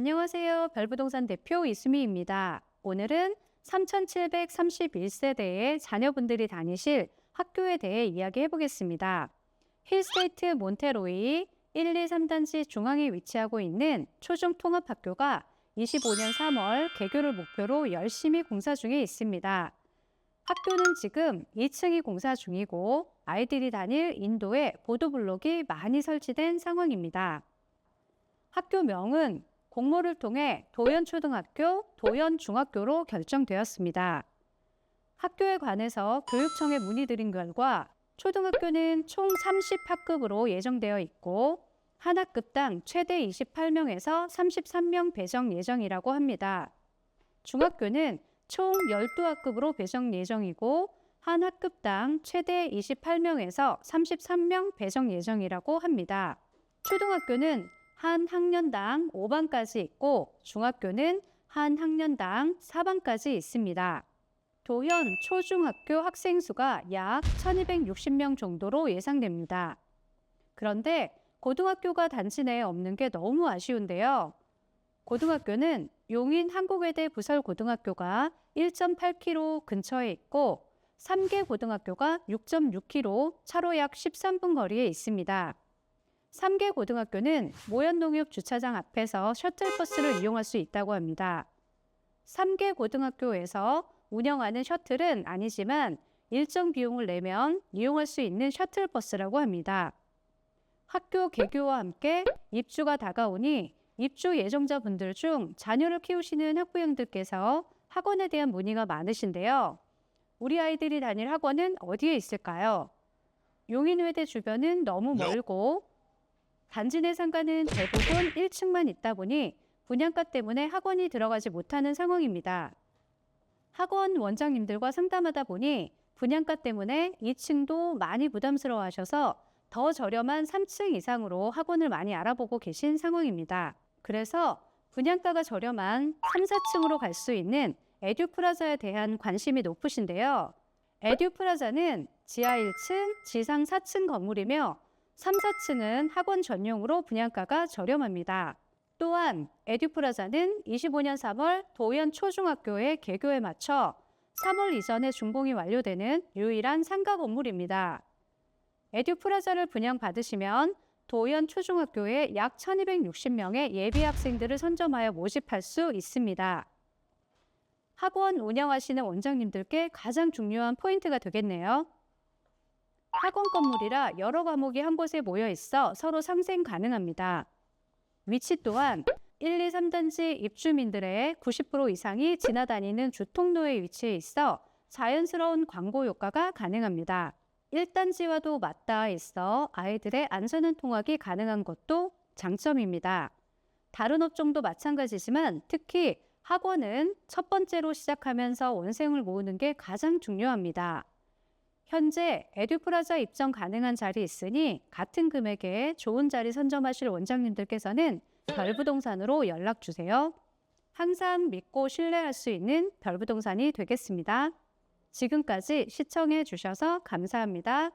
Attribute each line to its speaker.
Speaker 1: 안녕하세요. 별부동산 대표 이수미입니다. 오늘은 3731세대의 자녀분들이 다니실 학교에 대해 이야기해 보겠습니다. 힐스테이트 몬테로이 1, 2, 3단지 중앙에 위치하고 있는 초중 통합학교가 25년 3월 개교를 목표로 열심히 공사 중에 있습니다. 학교는 지금 2층이 공사 중이고 아이들이 다닐 인도에 보도블록이 많이 설치된 상황입니다. 학교명은 공모를 통해 도연초등학교, 도연중학교로 결정되었습니다. 학교에 관해서 교육청에 문의드린 결과 초등학교는 총 30학급으로 예정되어 있고 한 학급당 최대 28명에서 33명 배정 예정이라고 합니다. 중학교는 총 12학급으로 배정 예정이고 한 학급당 최대 28명에서 33명 배정 예정이라고 합니다. 초등학교는 한 학년당 5반까지 있고 중학교는 한 학년당 4반까지 있습니다. 도현 초중학교 학생 수가 약 1260명 정도로 예상됩니다. 그런데 고등학교가 단지 내에 없는 게 너무 아쉬운데요. 고등학교는 용인 한국외대 부설고등학교가 1.8km 근처에 있고 3개 고등학교가 6.6km 차로 약 13분 거리에 있습니다. 3개 고등학교는 모현농협 주차장 앞에서 셔틀버스를 이용할 수 있다고 합니다. 3개 고등학교에서 운영하는 셔틀은 아니지만 일정 비용을 내면 이용할 수 있는 셔틀버스라고 합니다. 학교 개교와 함께 입주가 다가오니 입주 예정자분들 중 자녀를 키우시는 학부형들께서 학원에 대한 문의가 많으신데요. 우리 아이들이 다닐 학원은 어디에 있을까요? 용인외대 주변은 너무 멀고 단지 내 상가는 대부분 1층만 있다 보니 분양가 때문에 학원이 들어가지 못하는 상황입니다. 학원 원장님들과 상담하다 보니 분양가 때문에 2층도 많이 부담스러워 하셔서 더 저렴한 3층 이상으로 학원을 많이 알아보고 계신 상황입니다. 그래서 분양가가 저렴한 3, 4층으로 갈 수 있는 에듀프라자에 대한 관심이 높으신데요. 에듀프라자는 지하 1층, 지상 4층 건물이며 3, 4층은 학원 전용으로 분양가가 저렴합니다. 또한 에듀프라자는 25년 3월 도현 초중학교의 개교에 맞춰 3월 이전에 준공이 완료되는 유일한 상가 건물입니다. 에듀프라자를 분양받으시면 도현 초중학교에 약 1260명의 예비 학생들을 선점하여 모집할 수 있습니다. 학원 운영하시는 원장님들께 가장 중요한 포인트가 되겠네요. 학원 건물이라 여러 과목이 한 곳에 모여 있어 서로 상생 가능합니다. 위치 또한 1, 2, 3단지 입주민들의 90% 이상이 지나다니는 주통로에 위치해 있어 자연스러운 광고 효과가 가능합니다. 1단지와도 맞닿아 있어 아이들의 안전한 통학이 가능한 것도 장점입니다. 다른 업종도 마찬가지지만 특히 학원은 첫 번째로 시작하면서 원생을 모으는 게 가장 중요합니다. 현재 에듀프라자 입점 가능한 자리 있으니 같은 금액에 좋은 자리 선점하실 원장님들께서는 별부동산으로 연락 주세요. 항상 믿고 신뢰할 수 있는 별부동산이 되겠습니다. 지금까지 시청해 주셔서 감사합니다.